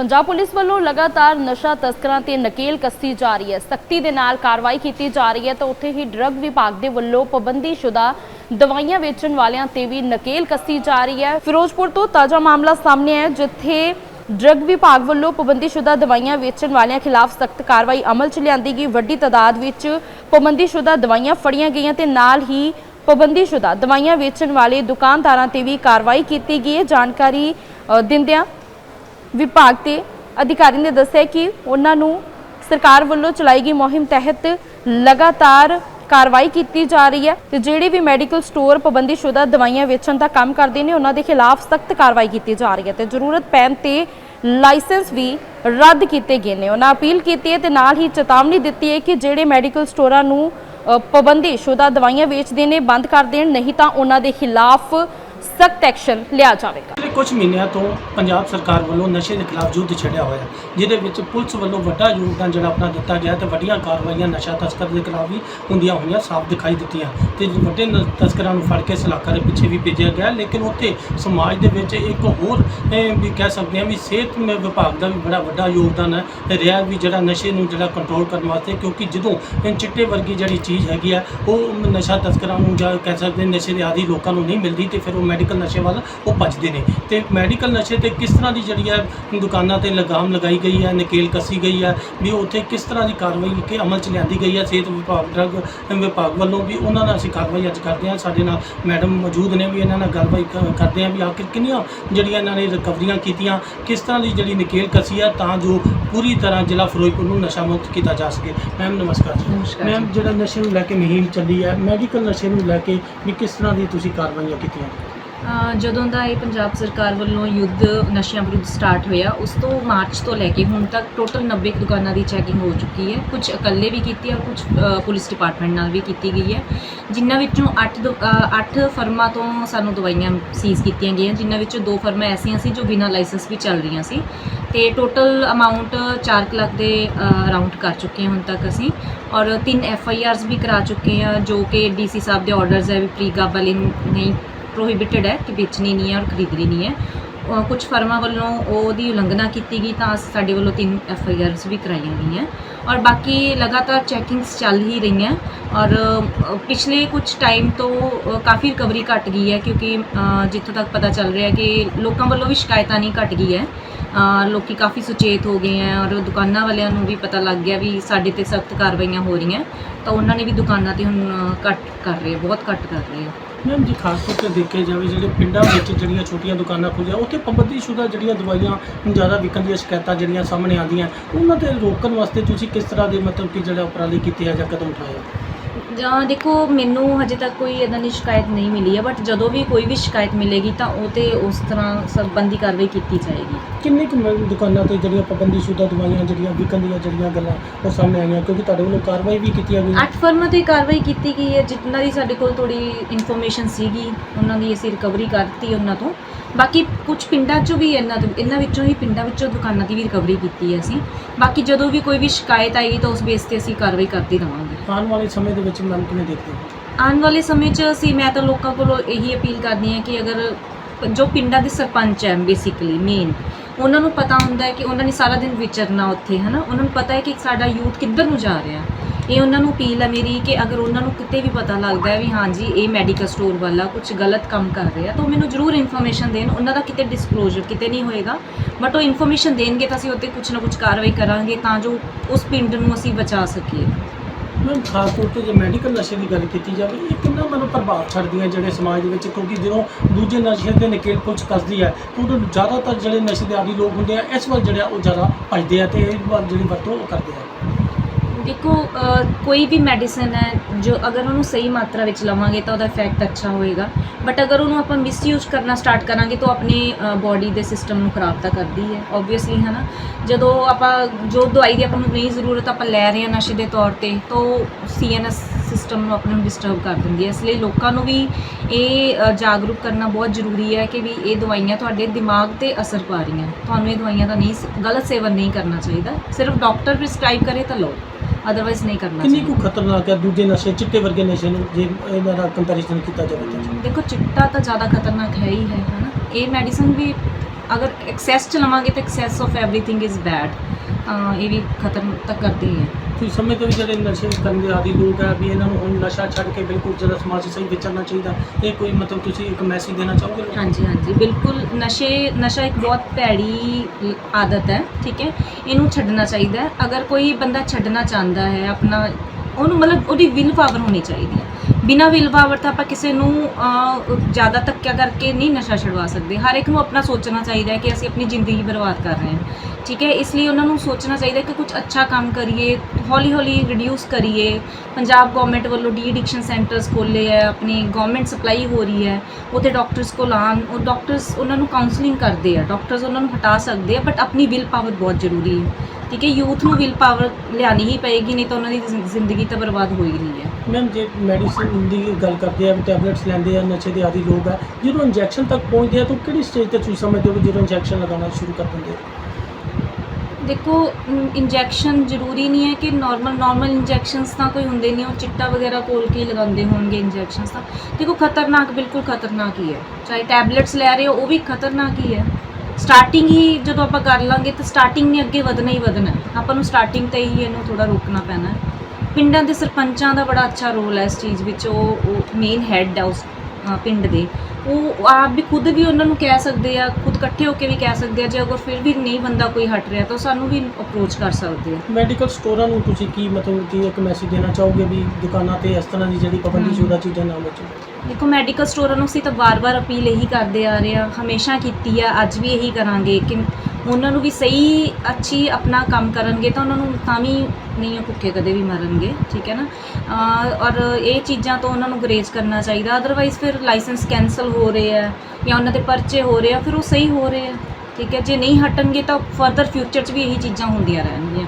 Punjab police ਵੱਲੋਂ ਲਗਾਤਾਰ ਨਸ਼ਾ ਤਸਕਰਾਂ ਤੇ ਨਕੇਲ ਕੱਸੀ ਜਾ ਰਹੀ ਹੈ। ਸਖਤੀ ਦੇ ਨਾਲ ਕਾਰਵਾਈ ਕੀਤੀ ਜਾ ਰਹੀ ਹੈ ਤਾਂ ਉੱਥੇ ਹੀ ਡਰੱਗ ਵਿਭਾਗ ਦੇ ਵੱਲੋਂ ਪਾਬੰਦੀਸ਼ੁਦਾ ਦਵਾਈਆਂ ਵੇਚਣ ਵਾਲਿਆਂ ਤੇ ਵੀ ਨਕੇਲ ਕੱਸੀ ਜਾ ਰਹੀ ਹੈ। ਫਿਰੋਜ਼ਪੁਰ ਤੋਂ ਤਾਜ਼ਾ ਮਾਮਲਾ ਸਾਹਮਣੇ ਆਇਆ ਜਿੱਥੇ ਡਰੱਗ ਵਿਭਾਗ ਵੱਲੋਂ ਪਾਬੰਦੀਸ਼ੁਦਾ ਦਵਾਈਆਂ ਵੇਚਣ ਵਾਲਿਆਂ ਖਿਲਾਫ ਸਖਤ ਕਾਰਵਾਈ ਅਮਲ 'ਚ ਲਿਆਂਦੀ ਗਈ। ਵੱਡੀ ਤਾਦਾਦ ਵਿੱਚ ਪਾਬੰਦੀਸ਼ੁਦਾ ਦਵਾਈਆਂ ਫੜੀਆਂ ਗਈਆਂ ਤੇ ਨਾਲ ਹੀ ਪਾਬੰਦੀਸ਼ੁਦਾ ਦਵਾਈਆਂ ਵੇਚਣ ਵਾਲੇ ਦੁਕਾਨਦਾਰਾਂ ਤੇ ਵੀ ਕਾਰਵਾਈ ਕੀਤੀ ਗਈ ਹੈ। ਜਾਣਕਾਰੀ ਦਿੰਦਿਆਂ ਵਿਭਾਗ ਦੇ ਅਧਿਕਾਰੀ ਨੇ ਦੱਸਿਆ ਕਿ ਉਹਨਾਂ ਨੂੰ ਸਰਕਾਰ ਵੱਲੋਂ ਚਲਾਈ ਗਈ ਮੁਹਿੰਮ ਤਹਿਤ ਲਗਾਤਾਰ ਕਾਰਵਾਈ ਕੀਤੀ ਜਾ ਰਹੀ ਹੈ ਤੇ ਜਿਹੜੇ ਵੀ ਮੈਡੀਕਲ ਸਟੋਰ ਪਾਬੰਦੀਸ਼ੁਦਾ ਦਵਾਈਆਂ ਵੇਚਣ ਦਾ ਕੰਮ ਕਰਦੇ ਨੇ ਉਹਨਾਂ ਦੇ ਖਿਲਾਫ ਸਖਤ ਕਾਰਵਾਈ ਕੀਤੀ ਜਾ ਰਹੀ ਹੈ ਤੇ ਜ਼ਰੂਰਤ ਪੈਣ ਤੇ ਲਾਇਸੈਂਸ ਵੀ ਰੱਦ ਕੀਤੇ ਗਏ ਨੇ। ਉਹਨਾਂ ਅਪੀਲ ਕੀਤੀ ਹੈ ਤੇ ਨਾਲ ਹੀ ਚੇਤਾਵਨੀ ਦਿੱਤੀ ਹੈ ਕਿ ਜਿਹੜੇ ਮੈਡੀਕਲ ਸਟੋਰਾਂ ਨੂੰ ਅ, ਪਾਬੰਦੀਸ਼ੁਦਾ ਦਵਾਈਆਂ ਵੇਚਦੇ ਨੇ ਬੰਦ ਕਰ ਦੇਣ ਨਹੀਂ ਤਾਂ ਉਹਨਾਂ ਦੇ ਖਿਲਾਫ ਸਖਤ ਐਕਸ਼ਨ ਲਿਆ ਜਾਵੇਗਾ। ਕੁਝ ਮਹੀਨਿਆਂ ਤੋਂ ਪੰਜਾਬ ਸਰਕਾਰ ਵੱਲੋਂ ਨਸ਼ੇ ਦੇ ਖਿਲਾਫ ਯੁੱਧ ਛੱਡਿਆ ਹੋਇਆ ਜਿਹਦੇ ਵਿੱਚ ਪੁਲਿਸ ਵੱਲੋਂ ਵੱਡਾ ਯੋਗਦਾਨ ਜਿਹੜਾ ਆਪਣਾ ਦਿੱਤਾ ਗਿਆ ਤੇ ਵੱਡੀਆਂ ਕਾਰਵਾਈਆਂ ਨਸ਼ਾ ਤਸਕਰ ਦੇ ਖਿਲਾਫ ਵੀ ਹੁੰਦੀਆਂ ਹੋਈਆਂ ਸਾਫ਼ ਦਿਖਾਈ ਦਿੱਤੀਆਂ ਤੇ ਵੱਡੇ ਨ- ਤਸਕਰਾਂ ਨੂੰ ਫੜ ਕੇ ਸਲਾਖਾਂ ਦੇ ਪਿੱਛੇ ਵੀ ਭੇਜਿਆ ਗਿਆ ਲੇਕਿਨ ਉੱਥੇ ਸਮਾਜ ਦੇ ਵਿੱਚ ਇੱਕ ਹੋਰ ਇਹ ਵੀ ਕਹਿ ਸਕਦੇ ਹਾਂ ਵੀ ਸਿਹਤ ਮ- ਵਿਭਾਗ ਦਾ ਵੀ ਬੜਾ ਵੱਡਾ ਯੋਗਦਾਨ ਹੈ, ਰਿਹਾ ਵੀ ਜਿਹੜਾ ਨਸ਼ੇ ਨੂੰ ਜਿਹੜਾ ਕੰਟਰੋਲ ਕਰਨ ਵਾਸਤੇ, ਕਿਉਂਕਿ ਜਦੋਂ ਇਹ ਚਿੱਟੇ ਵਰਗੀ ਜਿਹੜੀ ਚੀਜ਼ ਹੈਗੀ ਆ ਉਹ ਨਸ਼ਾ ਤਸਕਰਾਂ ਨੂੰ ਜਾਂ ਕਹਿ ਸਕਦੇ ਹਾਂ ਨਸ਼ੇ ਦੇ ਆਦੀ ਲੋਕਾਂ ਨੂੰ ਨਹੀਂ ਮਿਲਦੀ ਤੇ ਫਿਰ ਉਹ ਮੈਡੀਕਲ ਨਸ਼ੇ ਵੱਲ ਉਹ ਭੱਜਦੇ ਨੇ। ਤੇ ਮੈਡੀਕਲ ਨਸ਼ੇ ਤੇ ਕਿਸ ਤਰ੍ਹਾਂ ਦੀ ਜਿਹੜੀ ਹੈ ਦੁਕਾਨਾਂ ਤੇ ਲਗਾਮ ਲਗਾਈ ਗਈ ਹੈ ਨਕੇਲ ਕੱਸੀ ਗਈ ਹੈ ਵੀ ਉੱਥੇ ਕਿਸ ਤਰ੍ਹਾਂ ਦੀ ਕਾਰਵਾਈ ਕਿ ਅਮਲ ਚ ਲਿਆਂਦੀ ਗਈ ਹੈ ਸਿਹਤ ਵਿਭਾਗ ਡਰੱਗ ਵਿਭਾਗ ਵੱਲੋਂ ਵੀ ਉਹਨਾਂ ਨਾਲ ਅਸੀਂ ਕਾਰਵਾਈ ਅੱਜ ਕਰਦੇ ਹਾਂ। ਸਾਡੇ ਨਾਲ ਮੈਡਮ ਮੌਜੂਦ ਨੇ ਵੀ ਇਹਨਾਂ ਨਾਲ ਗੱਲਬਾਤ ਕਰਦੇ ਹਾਂ ਵੀ ਆਖਿਰ ਕਿੰਨੀਆਂ ਜਿਹੜੀਆਂ ਇਹਨਾਂ ਨੇ ਰਿਕਵਰੀਆਂ ਕੀਤੀਆਂ ਕਿਸ ਤਰ੍ਹਾਂ ਦੀ ਜਿਹੜੀ ਨਕੇਲ ਕੱਸੀ ਹੈ ਤਾਂ ਜੋ ਪੂਰੀ ਤਰ੍ਹਾਂ ਜ਼ਿਲ੍ਹਾ ਫਿਰੋਜ਼ਪੁਰ ਨੂੰ ਨਸ਼ਾ ਮੁਕਤ ਕੀਤਾ ਜਾ ਸਕੇ। ਮੈਮ ਨਮਸਕਾਰ। ਮੈਮ ਜਿਹੜਾ ਨਸ਼ੇ ਨੂੰ ਲੈ ਕੇ ਮੁਹਿੰਮ ਚੱਲੀ ਹੈ ਮੈਡੀਕਲ ਨਸ਼ੇ ਨੂੰ ਲੈ ਕੇ ਵੀ ਕਿਸ ਤਰ੍ਹਾਂ ਦੀ ਤੁਸੀਂ ਕਾਰਵਾਈਆਂ ਕੀਤੀਆਂ? ਜਦੋਂ ਦਾ ਇਹ ਪੰਜਾਬ ਸਰਕਾਰ ਵੱਲੋਂ ਯੁੱਧ ਨਸ਼ਿਆਂ ਵਿਰੁੱਧ ਸਟਾਰਟ ਹੋਇਆ, ਉਸ ਤੋਂ ਮਾਰਚ ਤੋਂ ਲੈ ਕੇ ਹੁਣ ਤੱਕ ਟੋਟਲ 90 ਦੁਕਾਨਾਂ ਦੀ ਚੈਕਿੰਗ ਹੋ ਚੁੱਕੀ ਹੈ। ਕੁਝ ਇਕੱਲੇ ਵੀ ਕੀਤੀ ਹੈ ਕੁਝ ਪੁਲਿਸ ਡਿਪਾਰਟਮੈਂਟ ਨਾਲ ਵੀ ਕੀਤੀ ਗਈ ਹੈ। ਜਿਨ੍ਹਾਂ ਵਿੱਚੋਂ 8 8 ਫਰਮਾਂ ਤੋਂ ਸਾਨੂੰ ਦਵਾਈਆਂ ਸੀਜ਼ ਕੀਤੀਆਂ ਗਈਆਂ, ਜਿਨ੍ਹਾਂ ਵਿੱਚੋਂ ਦੋ ਫਰਮਾਂ ਐਸੀਆਂ ਸੀ ਜੋ ਬਿਨਾਂ ਲਾਇਸੈਂਸ ਵੀ ਚੱਲ ਰਹੀਆਂ ਸੀ। ਤੇ ਟੋਟਲ ਅਮਾਉਂਟ 4 ਲੱਖ ਦੇ ਅਰਾਊਂਡ ਕਰ ਚੁੱਕੇ ਹਾਂ ਹੁਣ ਤੱਕ ਅਸੀਂ। ਔਰ ਤਿੰਨ ਐਫ ਆਈ ਆਰਸ ਵੀ ਕਰਾ ਚੁੱਕੇ ਹਾਂ, ਜੋ ਕਿ ਡੀਸੀ ਸਾਹਿਬ ਦੇ ਆਰਡਰਸ ਹੈ ਵੀ ਪ੍ਰੀ ਵਾਲੀ ਨਹੀਂ ਪ੍ਰੋਹਿਬਿਟਡ ਹੈ ਕਿ ਵੇਚਣੀ ਨਹੀਂ ਹੈ ਔਰ ਖਰੀਦਣੀ ਨਹੀਂ ਹੈ। ਅਹ ਕੁਝ ਫਰਮਾਂ ਵੱਲੋਂ ਉਹਦੀ ਉਲੰਘਣਾ ਕੀਤੀ ਗਈ ਤਾਂ ਅਸੀਂ- ਸਾਡੇ ਵੱਲੋਂ ਤਿੰਨ ਐਫ ਆਈ ਆਰਸ ਵੀ ਕਰਾਈਆਂ ਗਈਆਂ। ਔਰ ਬਾਕੀ ਲਗਾਤਾਰ ਚੈਕਿੰਗਸ ਚੱਲ ਹੀ ਰਹੀਆਂ। ਔਰ ਪਿਛਲੇ ਕੁਝ ਟਾਈਮ ਤੋਂ ਕਾਫੀ ਰਿਕਵਰੀ ਘਟ ਗਈ ਹੈ ਕਿਉਂਕਿ ਜਿੱਥੋਂ ਤੱਕ ਪਤਾ ਚੱਲ ਰਿਹਾ ਕਿ ਲੋਕਾਂ ਵੱਲੋਂ ਵੀ ਸ਼ਿਕਾਇਤਾਂ ਨਹੀਂ ਘਟ ਗਈ ਹੈ ਲੋਕੀ ਕਾਫੀ ਸੁਚੇਤ ਹੋ ਗਏ ਹੈ ਔਰ ਦੁਕਾਨਾਂ ਵਾਲਿਆਂ ਨੂੰ ਵੀ ਪਤਾ ਲੱਗ ਗਿਆ ਵੀ ਸਾਡੇ ਤੇ ਸਖਤ ਕਾਰਵਾਈਆਂ ਹੋ ਰਹੀਆਂ। ਤਾਂ ਉਹਨਾਂ ਨੇ ਵੀ ਦੁਕਾਨਾਂ ਤੇ ਹੁਣ ਘੱਟ ਕਰ ਰਹੇ, ਬਹੁਤ ਘੱਟ ਕਰ ਰਹੇ ਆ। ਮੈਮ ਜੀ, ਖਾਸ ਤੌਰ ਤੇ ਦੇਖਿਆ ਜਾਵੇ, ਜਿਹੜੇ ਪਿੰਡਾਂ ਵਿੱਚ ਜਿਹੜੀਆਂ ਛੋਟੀਆਂ ਦੁਕਾਨਾਂ ਖੁੱਲ੍ਹੀਆਂ, ਉੱਥੇ ਪਾਬੰਦੀਸ਼ੁਦਾ ਜਿਹੜੀਆਂ ਦਵਾਈਆਂ ਜ਼ਿਆਦਾ ਵਿਕਣ ਦੀਆਂ ਸ਼ਿਕਾਇਤਾਂ ਜਿਹੜੀਆਂ ਸਾਹਮਣੇ ਆਉਂਦੀਆਂ, ਉਹਨਾਂ ਤੇ ਰੋਕਣ ਵਾਸਤੇ ਤੁਸੀਂ ਕਿਸ ਤਰ੍ਹਾਂ ਦੇ ਮਤਲਬ ਕਿ ਜਿਹੜਾ ਉਪਰਾਲੇ ਕੀਤੇ ਆ ਜਾਂ ਕਦਮ ਉਠਾਏ ਜਾਂ ਦੇਖੋ ਮੈਨੂੰ ਹਜੇ ਤੱਕ ਕੋਈ ਇਦਾਂ ਦੀ ਸ਼ਿਕਾਇਤ ਨਹੀਂ ਮਿਲੀ ਹੈ ਬਟ ਜਦੋਂ ਵੀ ਕੋਈ ਵੀ ਸ਼ਿਕਾਇਤ ਮਿਲੇਗੀ ਤਾਂ ਉਹ ਤੇ ਉਸ ਤਰ੍ਹਾਂ ਸੰਬੰਧੀ ਕਾਰਵਾਈ ਕੀਤੀ ਜਾਏਗੀ। ਕਿੰਨੇ ਕੁ ਮ- ਦੁਕਾਨਾਂ ਤੇ ਜਿਹੜੀਆਂ ਪਾਬੰਦੀਸ਼ੁਦਾ ਦਵਾਈਆਂ ਜਿਹੜੀਆਂ ਵਿਕਣ ਦੀਆਂ ਜਿਹੜੀਆਂ ਗੱਲਾਂ ਉਹ ਸਾਹਮਣੇ ਆਈਆਂ? ਕਿਉਂਕਿ ਤੁਹਾਡੇ ਵੱਲੋਂ ਕਾਰਵਾਈ ਵੀ ਕੀਤੀ ਗਈ। ਅੱਠ ਫਰਮਾਂ ਤੇ ਕਾਰਵਾਈ ਕੀਤੀ ਗਈ ਹੈ ਜਿੰਨਾਂ ਦੀ ਸਾਡੇ ਕੋਲ ਥੋੜੀ ਇਨਫੋਰਮੇਸ਼ਨ ਸੀਗੀ ਉਹਨਾਂ ਦੀ ਅਸੀਂ ਰਿਕਵਰੀ ਕਰਤੀ ਉਹਨਾਂ ਤੋਂ। ਬਾਕੀ ਕੁਝ ਪਿੰਡਾਂ 'ਚੋਂ ਵੀ ਇਹਨਾਂ ਤੋਂ ਇਹਨਾਂ ਵਿੱਚੋਂ ਹੀ ਪਿੰਡਾਂ ਵਿੱਚੋਂ ਦੁਕਾਨਾਂ ਦੀ ਵੀ ਰਿਕਵਰੀ ਕੀਤੀ ਹੈ ਅਸੀਂ। ਬਾਕੀ ਜਦੋਂ ਵੀ ਕੋਈ ਵੀ ਸ਼ਿਕਾਇਤ ਆਏਗੀ ਤਾਂ ਉਸ ਬੇਸ ਤੇ ਅਸੀਂ ਕਾਰਵਾਈ ਕਰਦੇ ਰਹਾਂਗੇ ਆਉਣ ਵਾਲੇ ਸਮੇਂ ਦੇ ਵਿੱਚ ਮੈਮ ਕਿਵੇਂ ਦੇਖਦੇ ਹੋ? ਆਉਣ ਵਾਲੇ ਸਮੇਂ 'ਚ ਅਸੀਂ ਮੈਂ ਤਾਂ ਲੋਕਾਂ ਕੋਲੋਂ ਇਹੀ ਅਪੀਲ ਕਰਦੀ ਹਾਂ ਕਿ ਅਗਰ ਜੋ ਪਿੰਡਾਂ ਦੇ ਸਰਪੰਚ ਹੈ ਬੇਸਿਕਲੀ ਮੇਨ ਉਹਨਾਂ ਨੂੰ ਪਤਾ ਹੁੰਦਾ ਹੈ ਕਿ ਉਹਨਾਂ ਨੇ ਸਾਰਾ ਦਿਨ ਵਿਚਰਨਾ ਉੱਥੇ ਹਨਾ? ਉਹਨਾਂ ਨੂੰ ਪਤਾ ਹੈ ਕਿ ਸਾਡਾ ਯੂਥ ਕਿੱਧਰ ਨੂੰ ਜਾ ਰਿਹਾ। ਇਹ ਉਹਨਾਂ ਨੂੰ ਅਪੀਲ ਹੈ ਮੇਰੀ ਕਿ ਅਗਰ ਉਹਨਾਂ ਨੂੰ ਕਿਤੇ ਵੀ ਪਤਾ ਲੱਗਦਾ ਹੈ ਵੀ ਹਾਂਜੀ ਇਹ ਮੈਡੀਕਲ ਸਟੋਰ ਵਾਲਾ ਕੁਝ ਗਲਤ ਕੰਮ ਕਰ ਰਿਹਾ ਤਾਂ ਉਹ ਮੈਨੂੰ ਜ਼ਰੂਰ ਇਨਫੋਰਮੇਸ਼ਨ ਦੇਣ। ਉਹਨਾਂ ਦਾ ਕਿਤੇ ਡਿਸਕਲੋਜ਼ਰ ਕਿਤੇ ਨਹੀਂ ਹੋਏਗਾ। ਬਟ ਉਹ ਇਨਫੋਰਮੇਸ਼ਨ ਦੇਣਗੇ ਤਾਂ ਅਸੀਂ ਉੱਤੇ ਕੁਝ ਨਾ ਕੁਝ ਕਾਰਵਾਈ ਕਰਾਂਗੇ ਤਾਂ ਜੋ ਉਸ ਪਿੰਡ ਨੂੰ ਅਸੀਂ ਬਚਾ ਸਕੀਏ। ਮੈਮ ਖਾਸ ਤੌਰ ਤੇ ਜੇ ਮੈਡੀਕਲ ਨਸ਼ੇ ਦੀ ਗੱਲ ਕੀਤੀ ਜਾਵੇ, ਇਹ ਕਿੰਨਾ ਮਨ ਪ੍ਰਭਾਵ ਛੱਡਦੀਆਂ ਜਿਹੜੇ ਸਮਾਜ ਦੇ ਵਿੱਚ, ਕਿਉਂਕਿ ਜਦੋਂ ਦੂਜੇ ਨਸ਼ੇ ਦੇ ਨਕੇਲ ਪੁਲਿਸ ਕੱਸਦੀ ਹੈ, ਤਾਂ ਉਦੋਂ ਜ਼ਿਆਦਾਤਰ ਜਿਹੜੇ ਨਸ਼ੇ ਦੇ ਆਦੀ ਲੋਕ ਹੁੰਦੇ ਆ, ਇਸ ਵੱਲ ਜਿਹੜਾ ਉਹ ਜ਼ਿਆਦਾ ਭਜਦੇ ਆ ਤੇ ਇਹ ਵੱਲ ਜਿਹੜੀ ਵਰਤੋਂ ਉਹ ਕਰਦੇ ਆ। ਦੇਖੋ ਕੋਈ ਵੀ ਮੈਡੀਸਨ ਹੈ, ਜੋ ਅਗਰ ਉਹਨੂੰ ਸਹੀ ਮਾਤਰਾ ਵਿੱਚ ਲਵਾਂਗੇ ਤਾਂ ਉਹਦਾ ਇਫੈਕਟ ਅੱਛਾ ਹੋਏਗਾ। ਬਟ ਅਗਰ ਉਹਨੂੰ ਆਪਾਂ ਮਿਸਯੂਜ਼ ਕਰਨਾ ਸਟਾਰਟ ਕਰਾਂਗੇ ਤਾਂ ਉਹ ਆਪਣੀ ਬਾਡੀ ਦੇ ਸਿਸਟਮ ਨੂੰ ਖਰਾਬ ਤਾਂ ਕਰਦੀ ਹੈ ਓਬਵੀਅਸਲੀ ਹੈ ਨਾ ਜਦੋਂ ਆਪਾਂ, ਜੋ ਦਵਾਈ ਦੀ ਆਪਾਂ ਨੂੰ ਨਹੀਂ ਜ਼ਰੂਰਤ ਆਪਾਂ ਲੈ ਰਹੇ ਹਾਂ ਨਸ਼ੇ ਦੇ ਤੌਰ ਤੇ, ਤਾਂ ਉਹ ਸੀਐਨਐਸ ਸਿਸਟਮ ਨੂੰ ਆਪਣੇ ਨੂੰ ਡਿਸਟਰਬ ਕਰ ਦਿੰਦੀ ਹੈ। ਇਸ ਲਈ ਲੋਕਾਂ ਨੂੰ ਵੀ ਇਹ ਜਾਗਰੂਕ ਕਰਨਾ ਬਹੁਤ ਜ਼ਰੂਰੀ ਹੈ ਕਿ ਵੀ ਇਹ ਦਵਾਈਆਂ ਤੁਹਾਡੇ ਦਿਮਾਗ ਤੇ ਅਸਰ ਪਾ ਰਹੀਆਂ। ਤੁਹਾਨੂੰ ਇਹ ਦਵਾਈਆਂ ਦਾ ਨਹੀਂ ਸ- ਗਲਤ ਸੇਵਨ ਨਹੀਂ ਕਰਨਾ ਚਾਹੀਦਾ। ਸਿਰਫ ਡਾਕਟਰ ਪ੍ਰਿਸਕ੍ਰਾਈਬ ਕਰੇ ਤਾਂ ਲਓ। ਅਦਰਵਾਈਜ਼ ਨਹੀਂ ਕਰਨਾ ਕਿੰਨੀ ਚਾਹੀਦਾ ਕੁ ਖਤਰਨਾਕ ਹੈ ਦੂਜੇ ਨਸ਼ੇ ਚਿੱਟੇ ਵਰਗੇ ਨਸ਼ੇ ਨੂੰ ਜੇ ਇਹਨਾਂ ਦਾ ਕੰਪੈਰੀਜ਼ਨ ਕੀਤਾ ਜਾਵੇ ਤਾਂ ਦੇਖੋ ਚਿੱਟਾ ਤਾਂ ਜ਼ਿਆਦਾ ਖਤਰਨਾਕ ਹੈ ਹੀ ਹੈ ਹਨਾ ਇਹ ਮੈਡੀਸਨ ਵੀ ਅਗਰ ਐਕਸੈਸ ਚ ਲਵਾਂਗੇ ਤਾਂ excess of everything is bad ਇਹ ਵੀ ਖਤਮ ਤਾਂ ਕਰਦੇ ਹੀ ਹੈ ਤੁਸੀਂ ਸਮਝਦੇ ਵੀ ਜਿਹੜੇ ਨਸ਼ੇ ਕਰਨ ਦੇ ਆਦੀ ਲੋਕ ਆ ਵੀ ਇਹਨਾਂ ਨੂੰ ਹੁਣ ਨਸ਼ਾ ਛੱਡ ਕੇ ਬਿਲਕੁਲ ਜਿਹੜਾ ਸਮਾਜ ਸਹੀ ਵਿਚਰਨਾ ਚਾਹੀਦਾ। ਇਹ ਕੋਈ ਮਤਲਬ ਤੁਸੀਂ ਇੱਕ ਮੈਸੇਜ ਦੇਣਾ ਚਾਹੋਗੇ ਹਾਂਜੀ ਹਾਂਜੀ। ਬਿਲਕੁਲ ਨਸ਼ੇ, ਨਸ਼ਾ ਇੱਕ ਬਹੁਤ ਭੈੜੀ ਆਦਤ ਹੈ, ਠੀਕ ਹੈ? ਇਹਨੂੰ ਛੱਡਣਾ ਚਾਹੀਦਾ ਅਗਰ ਕੋਈ ਬੰਦਾ ਛੱਡਣਾ ਚਾਹੁੰਦਾ ਹੈ, ਆਪਣਾ ਉਹਨੂੰ ਮਤਲਬ ਉਹਦੀ ਵਿਲ ਪਾਵਰ ਹੋਣੀ ਚਾਹੀਦੀ ਹੈ। ਬਿਨਾਂ ਵਿਲ ਪਾਵਰ ਤਾਂ ਆਪਾਂ ਕਿਸੇ ਨੂੰ ਜ਼ਿਆਦਾ ਧੱਕਿਆ ਕਰਕੇ ਨਹੀਂ ਨਸ਼ਾ ਛਡਵਾ ਸਕਦੇ। ਹਰ ਇੱਕ ਨੂੰ ਆਪਣਾ ਸੋਚਣਾ ਚਾਹੀਦਾ ਹੈ ਕਿ ਅਸੀਂ ਆਪਣੀ ਜ਼ਿੰਦਗੀ ਬਰਬਾਦ ਕਰ ਰਹੇ ਹਾਂ। ਠੀਕ ਹੈ, ਇਸ ਲਈ ਉਹਨਾਂ ਨੂੰ ਸੋਚਣਾ ਚਾਹੀਦਾ ਕਿ ਕੁਝ ਅੱਛਾ ਕੰਮ ਕਰੀਏ ਹੌਲੀ ਹੌਲੀ ਰਿਡਿਊਸ ਕਰੀਏ। ਪੰਜਾਬ ਗਵਰਨਮੈਂਟ ਵੱਲੋਂ ਡੀ ਐਡਿਕਸ਼ਨ ਸੈਂਟਰਸ ਖੋਲ੍ਹੇ ਹੈ, ਆਪਣੀ ਗਵਰਨਮੈਂਟ ਸਪਲਾਈ ਹੋ ਰਹੀ ਹੈ, ਉੱਥੇ ਡਾਕਟਰਸ ਕੋਲ ਆਉਣ। ਉਹ ਡਾਕਟਰਸ ਉਹਨਾਂ ਨੂੰ ਕਾਉਂਸਲਿੰਗ ਕਰਦੇ ਆ। ਡਾਕਟਰਸ ਉਹਨਾਂ ਨੂੰ ਹਟਾ ਸਕਦੇ ਆ ਬਟ ਆਪਣੀ ਵਿਲ ਪਾਵਰ ਬਹੁਤ ਜ਼ਰੂਰੀ ਹੈ। ਠੀਕ ਹੈ ਯੂਥ ਨੂੰ ਵਿਲ ਪਾਵਰ ਲਿਆਣੀ ਹੀ ਪਏਗੀ ਨਹੀਂ ਤਾਂ ਉਹਨਾਂ ਦੀ ਜ਼ਿੰ- ਜ਼ਿੰਦਗੀ ਤਾਂ ਬਰਬਾਦ ਹੋ ਹੀ ਰਹੀ ਹੈ। ਮੈਮ ਜੇ ਮੈਡੀਸਿਨ ਦੀ ਗੱਲ ਕਰਦੇ ਆ ਟੈਬਲੇਟਸ ਲੈਂਦੇ ਆ ਨਸ਼ੇ ਦੇ ਆਦੀ ਲੋਕ ਆ ਜਦੋਂ ਇੰਜੈਕਸ਼ਨ ਤੱਕ ਪਹੁੰਚਦੇ ਆ ਤਾਂ ਕਿਹੜੀ ਸਟੇਜ ਤੇ ਤੁਸੀਂ ਸਮਝਦੇ ਹੋ ਕਿ ਜਦੋਂ ਇੰਜੈਕਸ਼ਨ ਲਗਾਉਣਾ ਸ਼ੁਰੂ ਕਰ ਦਿੰਦੇ ਆ? ਦੇਖੋ ਇੰਜੈਕਸ਼ਨ ਜ਼ਰੂਰੀ ਨਹੀਂ ਹੈ ਕਿ ਨਾਰਮਲ ਨਾਰਮਲ ਇੰਜੈਕਸ਼ਨਸ ਤਾਂ ਕੋਈ ਹੁੰਦੇ ਨਹੀਂ ਉਹ ਚਿੱਟਾ ਵਗੈਰਾ ਕੋਲ ਕੇ ਹੀ ਲਗਾਉਂਦੇ ਹੋਣਗੇ ਇੰਜੈਕਸ਼ਨਸ ਤਾਂ। ਦੇਖੋ ਖਤਰਨਾਕ ਬਿਲਕੁਲ ਖਤਰਨਾਕ ਹੀ ਹੈ। ਚਾਹੇ ਟੈਬਲੇਟਸ ਲੈ ਰਹੇ ਹੋ ਉਹ ਵੀ ਖਤਰਨਾਕ ਹੀ ਹੈ। ਸਟਾਰਟਿੰਗ ਹੀ ਜਦੋਂ ਆਪਾਂ ਕਰ ਲਾਂਗੇ ਤਾਂ ਸਟਾਰਟਿੰਗ ਨੇ ਅੱਗੇ ਵਧਣਾ ਹੀ ਵਧਣਾ। ਆਪਾਂ ਨੂੰ ਸਟਾਰਟਿੰਗ ਤੇ ਹੀ ਇਹਨੂੰ ਥੋੜਾ ਰੋਕਣਾ ਪੈਣਾ ਪਿੰਡਾਂ ਦੇ ਸਰਪੰਚਾਂ ਦਾ ਬੜਾ ਅੱਛਾ ਰੋਲ ਹੈ ਇਸ ਚੀਜ਼ ਵਿੱਚ। ਉਹ ਮੇਨ ਹੈੱਡ ਹੈ ਉਸ ਪਿੰਡ ਦੇ। ਉਹ ਆਪ ਵੀ ਖੁਦ ਵੀ ਉਹਨਾਂ ਨੂੰ ਕਹਿ ਸਕਦੇ ਆ ਖੁਦ ਇਕੱਠੇ ਹੋ ਕੇ ਵੀ ਕਹਿ ਸਕਦੇ ਆ ਜੇ ਅਗਰ ਫਿਰ ਵੀ ਨਹੀਂ ਬੰਦਾ ਕੋਈ ਹਟ ਰਿਹਾ ਤਾਂ ਸਾਨੂੰ ਵੀ ਅਪਰੋਚ ਕਰ ਸਕਦੇ ਆ। ਮੈਡੀਕਲ ਸਟੋਰਾਂ ਨੂੰ ਤੁਸੀਂ ਕੀ ਮਤਲਬ ਕਿ ਇੱਕ ਮੈਸੇਜ ਦੇਣਾ ਚਾਹੋਗੇ ਵੀ ਦੁਕਾਨਾਂ ਤੇ ਇਸ ਤਰ੍ਹਾਂ ਦੀ ਜਿਹੜੀ ਪਾਬੰਦੀਸ਼ੁਦਾ ਚੀਜ਼ਾਂ ਨਾ ਵੇਚੋ ਦੇਖੋ ਮੈਡੀਕਲ ਸਟੋਰਾਂ ਨੂੰ ਅਸੀਂ ਤਾਂ ਵਾਰ-ਵਾਰ ਅਪੀਲ ਇਹੀ ਕਰਦੇ ਆ ਰਹੇ ਆ ਹਮੇਸ਼ਾ ਕੀਤੀ ਆ, ਅੱਜ ਵੀ ਇਹੀ ਕਰਾਂਗੇ ਕਿ ਉਹਨਾਂ ਨੂੰ ਵੀ ਸਹੀ, ਅੱਛੀ ਆਪਣਾ ਕੰਮ ਕਰਨਗੇ ਤਾਂ ਉਹਨਾਂ ਨੂੰ ਤਾਂ ਵੀ ਨਹੀਂ ਉਹ ਭੁੱਖੇ ਕਦੇ ਵੀ ਮਰਨਗੇ, ਠੀਕ ਹੈ ਨਾ? ਔਰ ਇਹ ਚੀਜ਼ਾਂ ਤੋਂ ਉਹਨਾਂ ਨੂੰ ਗਰੇਜ ਕਰਨਾ ਚਾਹੀਦਾ ਅਦਰਵਾਈਜ਼ ਫਿਰ ਲਾਇਸੈਂਸ ਕੈਨਸਲ ਹੋ ਰਹੇ ਆ ਜਾਂ ਉਹਨਾਂ ਦੇ ਪਰਚੇ ਹੋ ਰਹੇ ਆ, ਫਿਰ ਉਹ ਸਹੀ ਹੋ ਰਹੇ ਆ, ਠੀਕ ਹੈ? ਜੇ ਨਹੀਂ ਹਟਣਗੇ ਤਾਂ ਫਰਦਰ ਫਿਊਚਰ 'ਚ ਵੀ ਇਹੀ ਚੀਜ਼ਾਂ ਹੁੰਦੀਆਂ ਰਹਿਣਗੀਆਂ।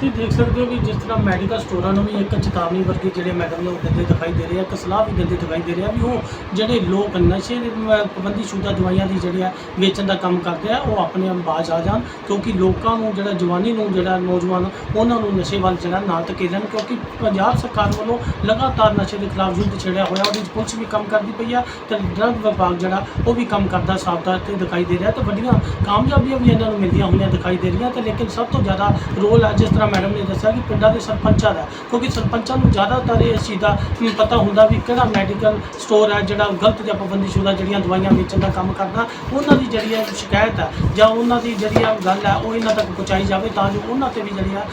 ਤੁਸੀਂ ਦੇਖ ਸਕਦੇ ਹੋ ਵੀ ਜਿਸ ਤਰ੍ਹਾਂ ਮੈਡੀਕਲ ਸਟੋਰਾਂ ਨੂੰ ਵੀ ਇੱਕ ਚੇਤਾਵਨੀ ਵਰਗੀ ਜਿਹੜੇ ਮੈਡਮ ਨੂੰ ਦਿੰਦੇ ਦਿਖਾਈ ਦੇ ਰਹੇ ਆ, ਇੱਕ ਸਲਾਹ ਵੀ ਦਿੰਦੇ ਦਿਖਾਈ ਦੇ ਰਿਹਾ ਵੀ ਉਹ ਜਿਹੜੇ ਲੋਕ ਨਸ਼ੇ ਦੇ ਪਾਬੰਦੀ ਸ਼ੁਦਾ ਦਵਾਈਆਂ ਦੀ ਜਿਹੜੇ ਆ, ਵੇਚਣ ਦਾ ਕੰਮ ਕਰਦੇ ਆ, ਉਹ ਆਪਣੇ ਅੰਬਾਜ਼ ਆ ਜਾਣ ਕਿਉਂਕਿ ਲੋਕਾਂ ਨੂੰ ਜਿਹੜਾ, ਜਵਾਨੀ ਨੂੰ ਜਿਹੜਾ ਨੌਜਵਾਨ, ਉਹਨਾਂ ਨੂੰ ਨਸ਼ੇ ਵੱਲ ਜਿਹੜਾ ਨਾ ਧਕੇਲਣ ਕਿਉਂਕਿ ਪੰਜਾਬ ਸਰਕਾਰ ਵੱਲੋਂ ਲਗਾਤਾਰ ਨਸ਼ੇ ਦੇ ਖਿਲਾਫ ਯੁੱਧ ਛੇੜਿਆ ਹੋਇਆ, ਉਹਦੀ ਪੁਲਿਸ ਵੀ ਕੰਮ ਕਰਦੀ ਪਈ ਆ ਤੇ ਡਰਗ ਵਿਭਾਗ ਜਿਹੜਾ, ਉਹ ਵੀ ਕੰਮ ਕਰਦਾ ਸਾਫ਼ ਤੇ ਦਿਖਾਈ ਦੇ ਰਿਹਾ ਤੇ ਵੱਡੀਆਂ ਕਾਮਯਾਬੀਆਂ ਵੀ ਇਹਨਾਂ ਨੂੰ ਮਿਲਦੀਆਂ ਹੋਈਆਂ ਦਿਖਾਈ ਦੇ ਰਹੀਆਂ ਤੇ ਲੇਕਿਨ ਸਭ ਤੋਂ ਜ਼ਿਆਦਾ ਰੋਲ ਆ ਜਿਸ ਤਰ੍ਹਾਂ ਮੈਡਮ ਨੇ ਦੱਸਿਆ ਕਿ ਪਿੰਡਾਂ ਦੇ ਸਰਪੰਚਾਂ ਦਾ, ਕਿਉਂਕਿ ਸਰਪੰਚਾਂ ਨੂੰ ਜ਼ਿਆਦਾਤਰ ਇਸ ਚੀਜ਼ ਦਾ ਪਤਾ ਹੁੰਦਾ ਵੀ ਕਿਹੜਾ ਮੈਡੀਕਲ ਸਟੋਰ ਹੈ ਜਿਹੜਾ ਗਲਤ ਜਾਂ ਪਾਬੰਦੀਸ਼ੁਦਾ ਜਿਹੜੀਆਂ ਦਵਾਈਆਂ ਵੇਚਣ ਦਾ ਕੰਮ ਕਰਦਾ, ਉਹਨਾਂ ਦੀ ਜਿਹੜੀ ਹੈ ਸ਼ਿਕਾਇਤ ਹੈ ਜਾਂ ਉਹਨਾਂ ਦੀ ਜਿਹੜੀ ਆ ਗੱਲ ਹੈ ਉਹ ਇਹਨਾਂ ਤੱਕ ਪਹੁੰਚਾਈ ਜਾਵੇ ਤਾਂ ਜੋ ਉਹਨਾਂ ਤੇ ਵੀ ਜਿਹੜੀ ਆ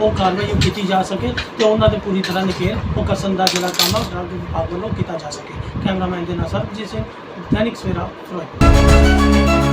ਉਹ ਕਾਰਵਾਈ ਕੀਤੀ ਜਾ ਸਕੇ ਤੇ ਉਹਨਾਂ 'ਤੇ ਪੂਰੀ ਤਰ੍ਹਾਂ ਨਕੇਲ ਉਹ ਕਸਣ ਦਾ ਜਿਹੜਾ ਕੰਮ ਆ ਡਰਗ ਵਿਭਾਗ ਵੱਲੋਂ ਕੀਤਾ ਜਾ ਸਕੇ। ਕੈਮਰਾਮੈਨ ਦੇ ਨਾਲ ਸਰਬਜੀਤ ਸਿੰਘ, ਦੈਨਿਕ ਸਵੇਰਾ, ਫਿਰੋਜ਼ਪੁਰ।